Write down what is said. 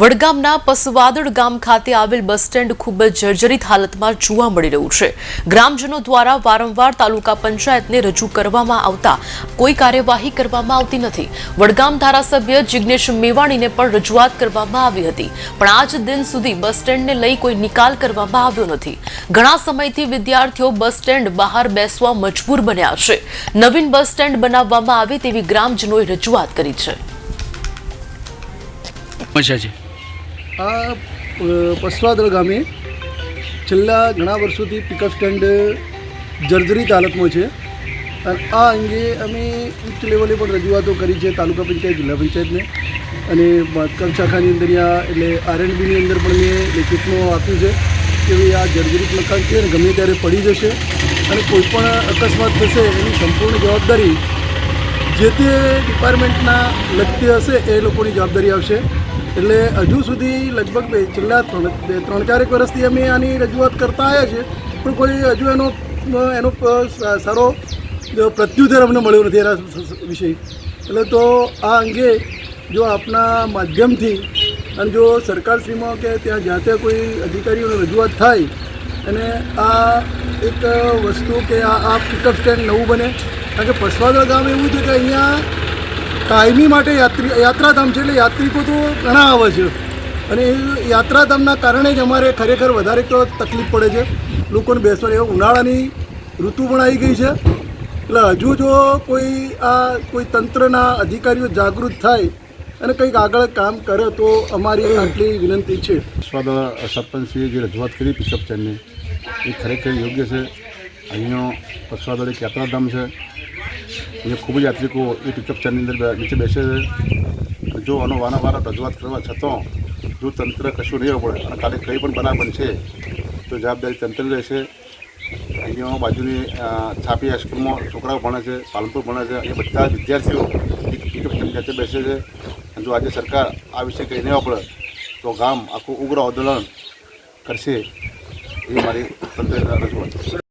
વડગામના પસવાદળ ગામ ખાતે આવેલ બસ સ્ટેન્ડ ખૂબ જ જર્જરિત હાલતમાં જોવા મળી રહ્યું છે. ગ્રામજનો દ્વારા વારંવાર તાલુકા પંચાયતને રજૂ કરવામાં આવતા કોઈ કાર્યવાહી કરવામાં આવતી નથી. વડગામ ધારાસભ્ય જિજ્ઞેશ મેવાણીને પણ રજૂઆત કરવામાં આવી હતી. પણ આજ દિન સુધી બસ સ્ટેન્ડને લઈ કોઈ નિકાલ કરવામાં આવ્યો નથી. ઘણા સમયથી વિદ્યાર્થીઓ બસ સ્ટેન્ડ બહાર બેસવા મજબૂર બન્યા છે. નવીન બસ સ્ટેન્ડ બનાવવામાં આવે તેવી ગ્રામજનોએ રજૂઆત કરી છે. છે આ અ, પસવાદળ ગામે છેલ્લા ઘણા વર્ષોથી પિકઅપ સ્ટેન્ડ જર્જરિત હાલતમાં છે. અને આ અંગે અમે ઉચ્ચ લેવલે પણ રજૂઆતો કરી છે તાલુકા પંચાયત જિલ્લા પંચાયતને. અને બાંધકામ શાખાની અંદર એટલે આરએનબીની અંદર પણ મેં લેખિતમાં આપ્યું છે કે ભાઈ આ જર્જરિત મકાન છે અને ગમે ત્યારે પડી જશે અને કોઈ પણ અકસ્માત થશે એની સંપૂર્ણ જવાબદારી જે તે ડિપાર્ટમેન્ટના લગતી હશે એ લોકોની જવાબદારી આવશે. એટલે હજુ સુધી લગભગ બે છેલ્લા ત્રણ બે ત્રણ ચારેક વર્ષથી અમે આની રજૂઆત કરતા આવ્યા છે પણ કોઈ હજુ એનો એનો સારો પ્રત્યુત્તર અમને મળ્યો નથી એના વિશે. એટલે તો આ અંગે જો આપના માધ્યમથી અને જો સરકારશ્રીમાં કે ત્યાં જ્યાં કોઈ અધિકારીઓને રજૂઆત થાય, અને આ એક વસ્તુ કે આ આ પિકઅપ સ્ટેન્ડ નવું બને. કારણ કે પસવાદળ ગામ એવું છે કે અહીંયા કાયમી માટે યાત્રી, યાત્રાધામ છે એટલે યાત્રિકો તો ઘણા આવે છે. અને એ યાત્રાધામના કારણે જ અમારે ખરેખર વધારે તો તકલીફ પડે છે. લોકોને બેસવાની ઉનાળાની ઋતુ પણ આવી ગઈ છે. એટલે હજુ જો કોઈ આ કોઈ તંત્રના અધિકારીઓ જાગૃત થાય અને કંઈક આગળ કામ કરે તો અમારી આટલી વિનંતી છે. સરપંચશ્રીએ જે રજૂઆત કરી પિકઅપ સ્ટેન્ડની એ ખરેખર યોગ્ય છે. અહીંનો પસવાદળ એક યાત્રાધામ છે. અહીંયા ખૂબ જ યાત્રિકો એ પિકઅપ સ્ટેન્ડની અંદર નીચે બેસે છે. જો આનો વારંવાર રજૂઆત કરવા છતાં જો તંત્ર કશું નહીં પડે અને કાલે કંઈ પણ બનાવ બનશે, તો જવાબદારી તંત્ર રહેશે. અહીંયા બાજુની છાપી હાઈસ્કૂલમાં છોકરાઓ ભણે છે, પાલનપુર ભણે છે, અહીંયા બધા વિદ્યાર્થીઓ એક પિકઅપ સ્ટેન્ડ ખાતે બેસે છે. અને જો આજે સરકાર આ વિશે કંઈ નહીં પડે તો ગામ આખું ઉગ્ર આંદોલન કરશે એ મારી તંત્ર રજૂઆત